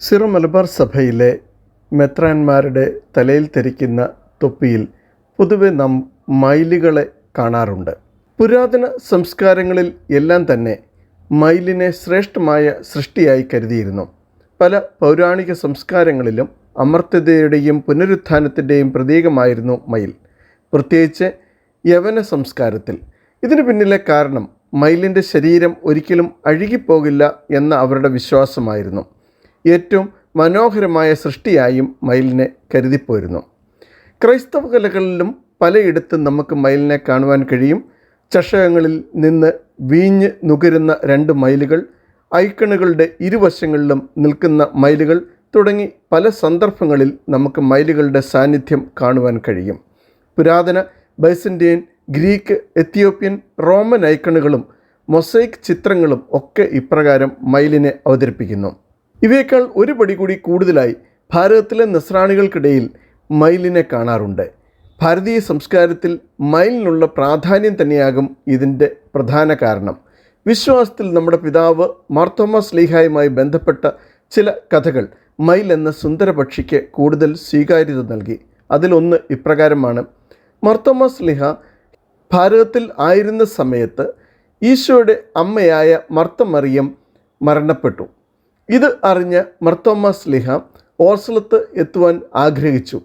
Syro Malabar സഭയിലെ മെത്രാന്മാരുടെ തലയിൽ ധരിക്കുന്ന തൊപ്പിയിൽ പൊതുവെ നാം മയിലുകളെ കാണാറുണ്ട്. പുരാതന സംസ്കാരങ്ങളിൽ എല്ലാം തന്നെ മയിലിനെ ശ്രേഷ്ഠമായ സൃഷ്ടിയായി കരുതിയിരുന്നു. പല പൗരാണിക സംസ്കാരങ്ങളിലും അമർത്യതയുടെയും പുനരുത്ഥാനത്തിന്റെയും പ്രതീകമായിരുന്നു മയിൽ. പ്രത്യേകിച്ച് യവന സംസ്കാരത്തിൽ. ഇതിനു പിന്നിലെ കാരണം മയിലിന്റെ ശരീരം ഒരിക്കലും അഴുകിപ്പോകില്ല എന്ന അവരുടെ വിശ്വാസമായിരുന്നു. ഏറ്റവും മനോഹരമായ സൃഷ്ടിയായും മയിലിനെ കരുതിപ്പോയിരുന്നു ക്രൈസ്തവ കലകളിലും പലയിടത്തും നമുക്ക് മയിലിനെ കാണുവാൻ കഴിയും. ചഷകങ്ങളിൽ നിന്ന് വീഞ്ഞ് നുകരുന്ന രണ്ട് മയിലുകൾ ഐക്കണുകളുടെ ഇരുവശങ്ങളിലും നിൽക്കുന്ന മയിലുകൾ തുടങ്ങി പല സന്ദർഭങ്ങളിൽ നമുക്ക് മയിലുകളുടെ സാന്നിധ്യം കാണുവാൻ കഴിയും. പുരാതന ബൈസന്റിയൻ ഗ്രീക്ക് എത്യോപ്യൻ റോമൻ ഐക്കണുകളും മൊസൈക്ക് ചിത്രങ്ങളും ഒക്കെ ഇപ്രകാരം മയിലിനെ അവതരിപ്പിക്കുന്നു. ഇവയേക്കാൾ ഒരു പടി കൂടി കൂടുതലായി ഭാരതത്തിലെ നസ്രാണികൾക്കിടയിൽ മയിലിനെ കാണാറുണ്ട്. ഭാരതീയ സംസ്കാരത്തിൽ മയിലിനുള്ള പ്രാധാന്യം തന്നെയാകും ഇതിന്റെ പ്രധാന കാരണം. വിശ്വാസത്തിൽ നമ്മുടെ പിതാവ് മാർത്തോമ സ്ലീഹായുമായി ബന്ധപ്പെട്ട ചില കഥകൾ മയിൽ എന്ന സുന്ദര പക്ഷിക്ക് കൂടുതൽ സ്വീകാര്യത നൽകി. അതിലൊന്ന് ഇപ്രകാരമാണ്. മർത്തോമ സ്ലിഹ ഭാരതത്തിൽ ആയിരുന്ന സമയത്ത് ഈശോയുടെ അമ്മയായ മർത്തമറിയം മരണപ്പെട്ടു. ഇത് അറിഞ്ഞ മർത്തോമ്മ സ്ലിഹ ഓർസലത്ത് എത്തുവാൻ ആഗ്രഹിച്ചു.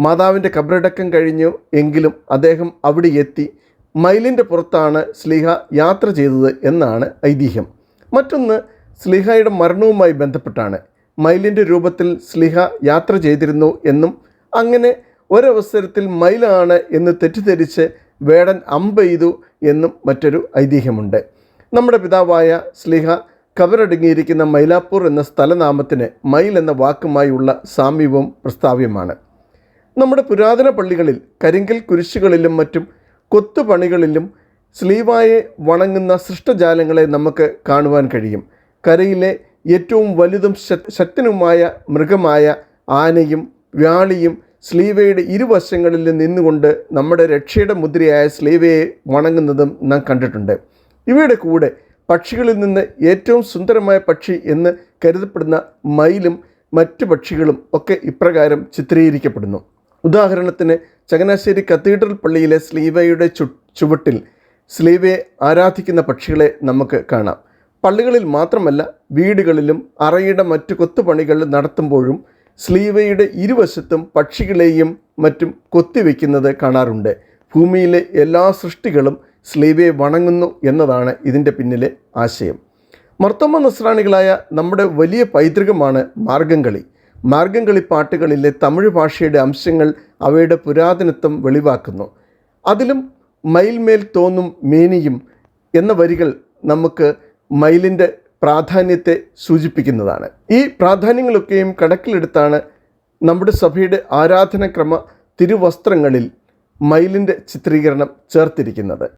മാതാവിന്റെ കബറടക്കം കഴിഞ്ഞു എങ്കിലും അദ്ദേഹം അവിടെ എത്തി. മൈലിന്റെ പുറത്താണ് സ്ലിഹ യാത്ര ചെയ്തത് എന്നാണ് ഐതിഹ്യം. മറ്റൊന്ന് സ്ലിഹയുടെ മരണവുമായി ബന്ധപ്പെട്ടാണ്. മൈലിന്റെ രൂപത്തിൽ സ്ലിഹ യാത്ര ചെയ്തിരുന്നു എന്നും അങ്ങനെ ഒരവസരത്തിൽ മൈലാണ് എന്ന് തെറ്റിദ്ധരിച്ച് വേടൻ അമ്പെയ്തു എന്നും മറ്റൊരു ഐതിഹ്യമുണ്ട്. നമ്മുടെ പിതാവായ സ്ലിഹ കബറടങ്ങിയിരിക്കുന്ന മൈലാപ്പൂർ എന്ന സ്ഥലനാമത്തിന് മൈൽ എന്ന വാക്കുമായുള്ള സാമ്യവും പ്രസ്താവ്യമാണ്. നമ്മുടെ പുരാതന പള്ളികളിൽ കരിങ്കൽ കുരിശുകളിലും മറ്റും കൊത്തുപണികളിലും സ്ലീവായെ വണങ്ങുന്ന സൃഷ്ടജാലങ്ങളെ നമുക്ക് കാണുവാൻ കഴിയും. കരയിലെ ഏറ്റവും വലുതും ശക്തനുമായ മൃഗമായ ആനയും വ്യാളിയും സ്ലീവയുടെ ഇരുവശങ്ങളിൽ നിന്നുകൊണ്ട് നമ്മുടെ രക്ഷയുടെ മുദ്രയായ സ്ലീവയെ വണങ്ങുന്നതും നാം കണ്ടിട്ടുണ്ട്. ഇവയുടെ കൂടെ പക്ഷികളിൽ നിന്ന് ഏറ്റവും സുന്ദരമായ പക്ഷി എന്ന് കരുതപ്പെടുന്ന മയിലും മറ്റ് പക്ഷികളും ഒക്കെ ഇപ്രകാരം ചിത്രീകരിക്കപ്പെടുന്നു. ഉദാഹരണത്തിന് ചങ്ങനാശ്ശേരി കത്തീഡ്രൽ പള്ളിയിലെ സ്ലീവയുടെ ചു ചുവട്ടിൽ സ്ലീവയെ ആരാധിക്കുന്ന പക്ഷികളെ നമുക്ക് കാണാം. പള്ളികളിൽ മാത്രമല്ല വീടുകളിലും അറയുടെ മറ്റു കൊത്തുപണികൾ നടത്തുമ്പോഴും സ്ലീവയുടെ ഇരുവശത്തും പക്ഷികളെയും മറ്റും കൊത്തിവെക്കുന്നത് കാണാറുണ്ട്. ഭൂമിയിലെ എല്ലാ സൃഷ്ടികളും സ്ലീവയെ വണങ്ങുന്നു എന്നതാണ് ഇതിന്റെ പിന്നിലെ ആശയം. മർത്തോമ നസ്രാണികളായ നമ്മുടെ വലിയ പൈതൃകമാണ് മാർഗംകളി. മാർഗംകളി പാട്ടുകളിലെ തമിഴ് ഭാഷയുടെ അംശങ്ങൾ അവയുടെ പുരാതനത്വം വെളിവാക്കുന്നു. അതിലും മയിൽമേൽ തോന്നും മേനിയും എന്ന വരികൾ നമുക്ക് മയിലിന്റെ പ്രാധാന്യത്തെ സൂചിപ്പിക്കുന്നതാണ്. ഈ പ്രാധാന്യങ്ങളൊക്കെയും കണക്കിലെടുത്താണ് നമ്മുടെ സഭയുടെ ആരാധനക്രമ തിരുവസ്ത്രങ്ങളിൽ മയിലിന്റെ ചിത്രീകരണം ചേർത്തിരിക്കുന്നത്.